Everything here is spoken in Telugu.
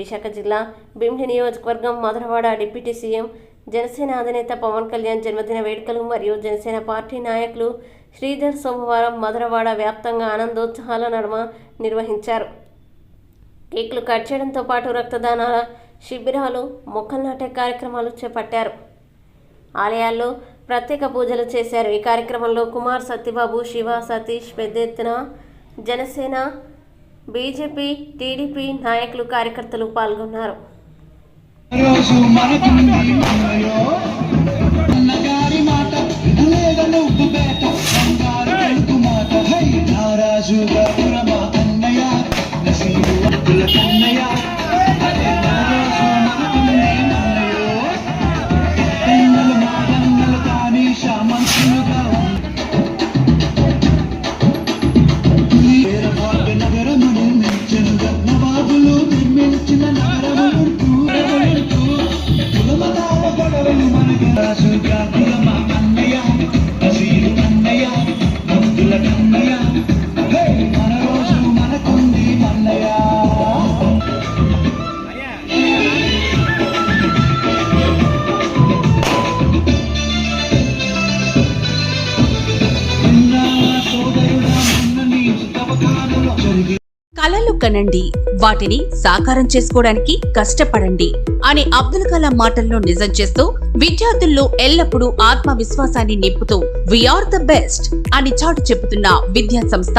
విశాఖ జిల్లా భీమిలి నియోజకవర్గం మధురవాడ డిప్యూటీ సీఎం జనసేన అధినేత పవన్ కళ్యాణ్ జన్మదిన వేడుకలు మరియు జనసేన పార్టీ నాయకులు శ్రీధర్ సోమవారం మధురవాడ వ్యాప్తంగా ఆనందోత్సాహాల నడుమ నిర్వహించారు. కేకులు కట్ చేయడంతో పాటు రక్తదానాల శిబిరాలు మొక్కలు నాటే కార్యక్రమాలు చేపట్టారు. ఆలయాల్లో ప్రత్యేక పూజలు చేశారు. ఈ కార్యక్రమంలో కుమార్ సత్యబాబు శివ సతీష్ పెద్ద ఎత్తున జనసేన బీజేపీ టీడీపీ నాయకులు కార్యకర్తలు పాల్గొన్నారు. మాట కలలు కనండి. వాటిని సాకారం చేసుకోవడానికి కష్టపడండి. అనే అబ్దుల్ కలాం మాటల్లో నిజం చేస్తూ విద్యార్థుల్లో ఎల్లప్పుడూ ఆత్మవిశ్వాసాన్ని నింపుతూ వీఆర్ ద బెస్ట్ అని చాటు చెబుతున్న విద్యా సంస్థ